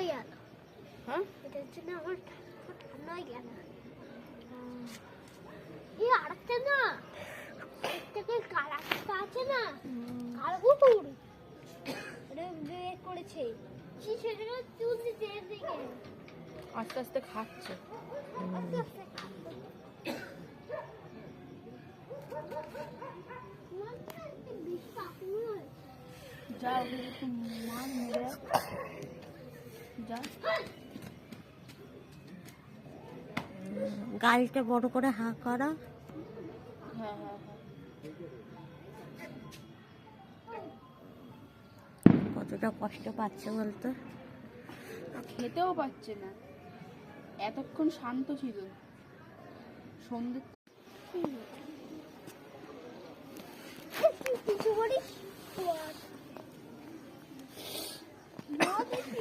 হয়ে গেল হ্যাঁ এটার জন্য আমার ঠা- ঠান্ডা হয়ে গেল এই আরেকটা না থেকে কালারটা আছে না কালো কুকুর এটা বের করেছে সেটা চুল দিতে এদিকে আস্তে আস্তে খাচ্ছে আস্তে আস্তে মার মেরে গালটা বড় করে হা করা। কতটা কষ্ট পাচ্ছে বলতো? খেতেও পাচ্ছে না। এতক্ষণ শান্ত ছিল। সন্ধ্যে